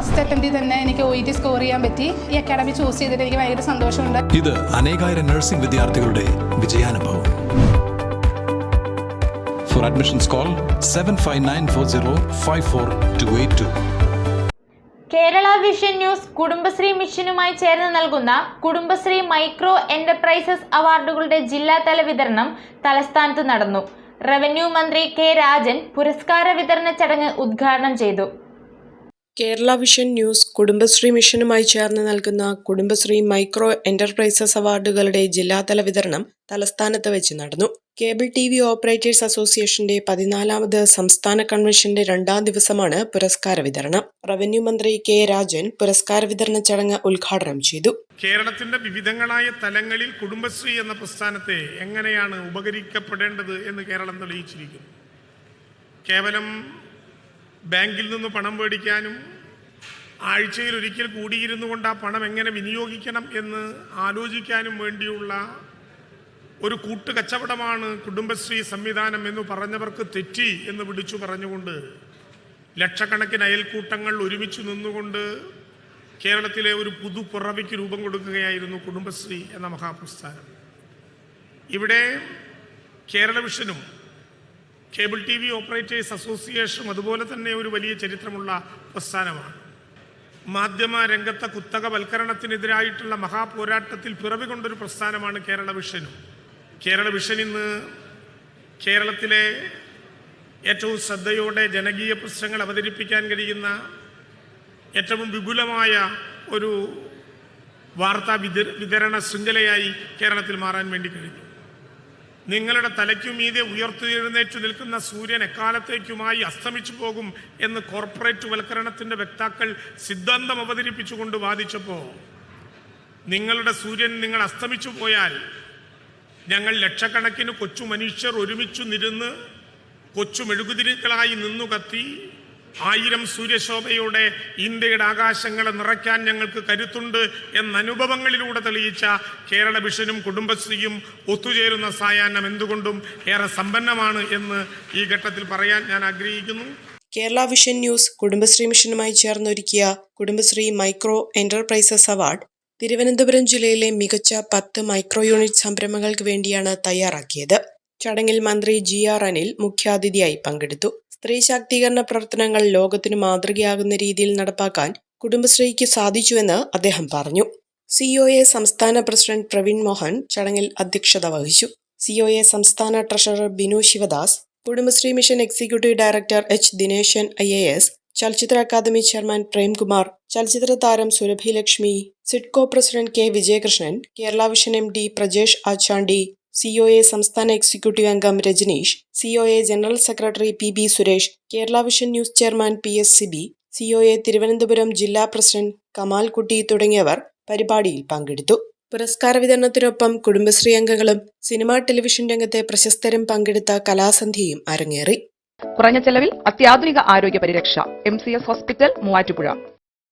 First അറ്റംപ്റ്റിൽ തന്നെ എനിക്ക് O E T score ചെയ്യാൻ പറ്റി. ഈ അക്കാഡമി ചൂസ് ചെയ്തിട്ട് എനിക്ക് ഭയങ്കര സന്തോഷമുണ്ട്. ഇത് അനേകായിരം നഴ്സിംഗ് വിദ്യാർത്ഥികളുടെ വിജയാനുഭവം. For admissions call seven five nine four zero five four two eight two Kerala vision news Kudumbashree മിഷനുമായി ചേർന്ന് നൽകുന്ന കുടുംബശ്രീ മൈക്രോ എന്റർപ്രൈസസ് അവാർഡുകളുടെ ജില്ലാതല വിതരണം തലസ്ഥാനത്ത് നടന്നു. റവന്യൂ മന്ത്രി കെ രാജൻ പുരസ്കാര വിതരണ ചടങ്ങ് ഉദ്ഘാടനം ചെയ്തു. കേരള വിഷൻ ന്യൂസ് കുടുംബശ്രീ മിഷനുമായി ചേർന്ന് നൽകുന്ന കുടുംബശ്രീ മൈക്രോ എന്റർപ്രൈസസ് അവാർഡുകളുടെ ജില്ലാതല വിതരണം തലസ്ഥാനത്ത് വെച്ച് നടന്നു. കേബിൾ ടി വി ഓപ്പറേറ്റേഴ്സ് അസോസിയേഷന്റെ പതിനാലാമത് സംസ്ഥാന കൺവെൻഷന്റെ രണ്ടാം ദിവസമാണ് പുരസ്കാര വിതരണം. റവന്യൂ മന്ത്രി കെ രാജൻ പുരസ്കാര വിതരണ ചടങ്ങ് ഉദ്ഘാടനം ചെയ്തു. കേരളത്തിന്റെ വിവിധങ്ങളായ തലങ്ങളിൽ കുടുംബശ്രീ എന്ന പ്രസ്ഥാനത്തെ എങ്ങനെയാണ് ഉപകരിക്കപ്പെടേണ്ടത് എന്ന് കേരളം തെളിയിച്ചിരിക്കുന്നു. കേവലം ബാങ്കിൽ നിന്ന് പണം മേടിക്കാനും ആഴ്ചയിൽ ഒരിക്കൽ കൂടിയിരുന്നു കൊണ്ട് ആ പണം എങ്ങനെ വിനിയോഗിക്കണം എന്ന് ആലോചിക്കാനും വേണ്ടിയുള്ള ഒരു കൂട്ടുകച്ചവടമാണ് കുടുംബശ്രീ സംവിധാനം എന്ന് പറഞ്ഞവർക്ക് തെറ്റി എന്ന് വിളിച്ചു പറഞ്ഞുകൊണ്ട് ലക്ഷക്കണക്കിന് അയൽക്കൂട്ടങ്ങൾ ഒരുമിച്ച് നിന്നുകൊണ്ട് കേരളത്തിലെ ഒരു പുതുപുറവിക്ക് രൂപം കൊടുക്കുകയായിരുന്നു കുടുംബശ്രീ എന്ന മഹാപ്രസ്ഥാനം. ഇവിടെ Kerala വിഷനും cable T V operators association അതുപോലെ തന്നെ ഒരു വലിയ ചരിത്രമുള്ള പ്രസ്ഥാനമാണ്. മാധ്യമ രംഗത്തെ കുത്തകവൽക്കരണത്തിനെതിരായിട്ടുള്ള മഹാപോരാട്ടത്തിൽ പിറവി കൊണ്ടൊരു പ്രസ്ഥാനമാണ് കേരള വിഷനും കേരള വിഷൻ ഇന്ന് കേരളത്തിലെ ഏറ്റവും ശ്രദ്ധയോടെ ജനകീയ പ്രശ്നങ്ങൾ അവതരിപ്പിക്കാൻ കഴിയുന്ന ഏറ്റവും വിപുലമായ ഒരു വാർത്താ വിത- വിതരണ ശൃംഖലയായി കേരളത്തിൽ മാറാൻ വേണ്ടി കഴിഞ്ഞു. നിങ്ങളുടെ തലയ്ക്കു മീതെ നിൽക്കുന്ന സൂര്യൻ എക്കാലത്തേക്കുമായി അസ്തമിച്ചു പോകും എന്ന് കോർപ്പറേറ്റ് വൽക്കരണത്തിന്റെ വക്താക്കൾ സിദ്ധാന്തം അവതരിപ്പിച്ചുകൊണ്ട് വാദിച്ചപ്പോൾ നിങ്ങളുടെ സൂര്യൻ നിങ്ങൾ അസ്തമിച്ചു പോയാൽ ഞങ്ങൾ ലക്ഷക്കണക്കിന് കൊച്ചു മനുഷ്യർ ഒരുമിച്ചു നിരുന്ന് കൊച്ചു മെഴുകുതിരികളായി നിന്നു കത്തി ആയിരം സൂര്യശോഭയോടെ ഇന്ത്യയുടെ ആകാശങ്ങളെ നിറയ്ക്കാൻ ഞങ്ങൾക്ക് കരുത്തുണ്ട് എന്ന അനുഭവങ്ങളിലൂടെ തെളിയിച്ച കേരള വിഷനും കുടുംബശ്രീയും ഒത്തുചേരുന്ന സായാഹ്നം എന്തുകൊണ്ടും ഏറെ സമ്പന്നമാണ് എന്ന് ഈ ഘട്ടത്തിൽ പറയാൻ ഞാൻ ആഗ്രഹിക്കുന്നു. കേരള വിഷൻ ന്യൂസ് കുടുംബശ്രീ മിഷനുമായി ചേർന്നൊരുക്കിയ Kudumbashree micro enterprises award Thiruvananthapuram ജില്ലയിലെ മികച്ച പത്ത് മൈക്രോ യൂണിറ്റ് സംരംഭങ്ങൾക്ക് വേണ്ടിയാണ് തയ്യാറാക്കിയത്. ചടങ്ങിൽ മന്ത്രി ജി ആർ അനിൽ മുഖ്യാതിഥിയായി പങ്കെടുത്തു. സ്ത്രീ ശാക്തീകരണ പ്രവർത്തനങ്ങൾ ലോകത്തിന് മാതൃകയാകുന്ന രീതിയിൽ നടപ്പാക്കാൻ കുടുംബശ്രീക്ക് സാധിച്ചുവെന്ന് അദ്ദേഹം പറഞ്ഞു. സിഒഎ സംസ്ഥാന പ്രസിഡന്റ് പ്രവീൺ മോഹൻ ചടങ്ങിൽ അധ്യക്ഷത വഹിച്ചു. സിഒഎ സംസ്ഥാന treasurer Binu Sivadas Kudumbashree mission executive director H Dineshan I A S ചലച്ചിത്ര അക്കാദമി ചെയർമാൻ പ്രേംകുമാർ ചലച്ചിത്ര താരം Surabhi Lakshmi SIDCO president K Vijayakrishnan Kerala vision M D Prajesh Achandi COA സംസ്ഥാന എക്സിക്യൂട്ടീവ് അംഗം Rajaneesh COA general secretary P B Suresh Kerala vision news chairman P S Sibi COA Thiruvananthapuram ജില്ലാ president കമാൽകുട്ടി തുടങ്ങിയവർ പരിപാടിയിൽ പങ്കെടുത്തു. പുരസ്കാര വിതരണത്തിനൊപ്പം കുടുംബശ്രീ അംഗങ്ങളും cinema television രംഗത്തെ പ്രശസ്തരും പങ്കെടുത്ത കലാസന്ധ്യയും അരങ്ങേറി. കുറഞ്ഞ ചെലവിൽ അത്യാധുനിക ആരോഗ്യ പരിരക്ഷ M C S hospital Muvattupuzha.